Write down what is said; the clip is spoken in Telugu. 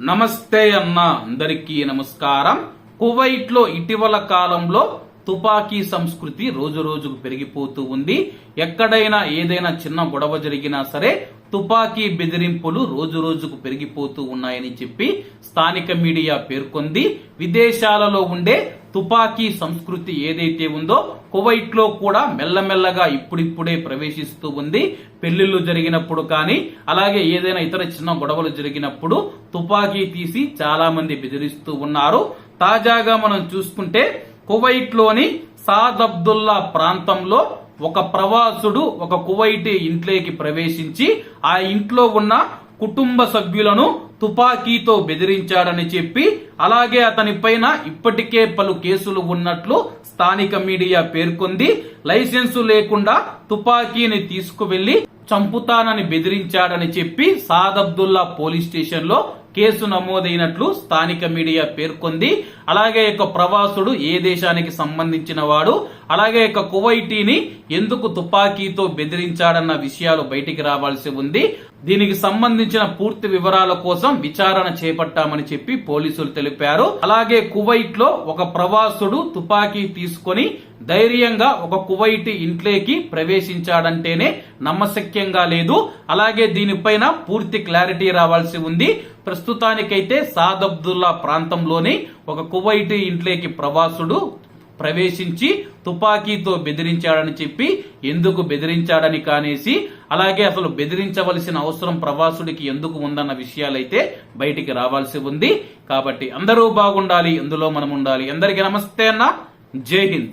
నమస్తే అన్న అందరికీ నమస్కారం. కువైట్లో ఇటీవల కాలంలో తుపాకీ సంస్కృతి రోజు రోజుకు పెరిగిపోతూ ఉంది. ఎక్కడైనా ఏదైనా చిన్న గొడవ జరిగినా సరే తుపాకీ బెదిరింపులు రోజు రోజుకు పెరిగిపోతూ ఉన్నాయని చెప్పి స్థానిక మీడియా పేర్కొంది. విదేశాలలో ఉండే తుపాకీ సంస్కృతి ఏదైతే ఉందో కువైట్లో కూడా మెల్లమెల్లగా ఇప్పుడిప్పుడే ప్రవేశిస్తూ ఉంది. పెళ్ళిళ్ళు జరిగినప్పుడు కానీ అలాగే ఏదైనా ఇతర చిన్న గొడవలు జరిగినప్పుడు తుపాకీ తీసి చాలా మంది బెదిరిస్తూ ఉన్నారు. తాజాగా మనం చూసుకుంటే కువైట్లోని సాద్ అబ్దుల్లా ప్రాంతంలో ఒక ప్రవాసుడు ఒక కువైటీ ఇంట్లోకి ప్రవేశించి ఆ ఇంట్లో ఉన్న కుటుంబ సభ్యులను తుపాకీతో బెదిరించాడని చెప్పి అలాగే అతని పైన ఇప్పటికే పలు కేసులు ఉన్నట్లు స్థానిక మీడియా పేర్కొంది. లైసెన్సు లేకుండా తుపాకీని తీసుకువెళ్ళి చంపుతానని బెదిరించాడని చెప్పి సాద్ అబ్దుల్లా పోలీస్ స్టేషన్లో కేసు నమోదైనట్లు స్థానిక మీడియా పేర్కొంది. అలాగే ఒక ప్రవాసుడు ఏ దేశానికి సంబంధించిన వాడు అలాగే ఒక కువైటీని ఎందుకు తుపాకీతో బెదిరించాడన్న విషయాలు బయటికి రావాల్సి ఉంది. దీనికి సంబంధించిన పూర్తి వివరాల కోసం విచారణ చేపట్టామని చెప్పి పోలీసులు తెలిపారు. అలాగే కువైట్లో ఒక ప్రవాసుడు తుపాకీ తీసుకొని ధైర్యంగా ఒక కువైటీ ఇంట్లోకి ప్రవేశించాడంటేనే నమ్మశక్యంగా లేదు. అలాగే దీనిపైన పూర్తి క్లారిటీ రావాల్సి ఉంది. ప్రస్తుతానికైతే సాద్ అబ్దుల్లా ప్రాంతంలోని ఒక కువైట్ ఇంట్లోకి ప్రవాసుడు ప్రవేశించి తుపాకీతో బెదిరించాడని చెప్పి ఎందుకు బెదిరించాడని కానేసి అలాగే అసలు బెదిరించవలసిన అవసరం ప్రవాసుడికి ఎందుకు ఉందన్న విషయాలైతే బయటికి రావాల్సి ఉంది. కాబట్టి అందరూ బాగుండాలి అందులో మనం ఉండాలి అందరికీ నమస్తే అన్న. జై హింద్.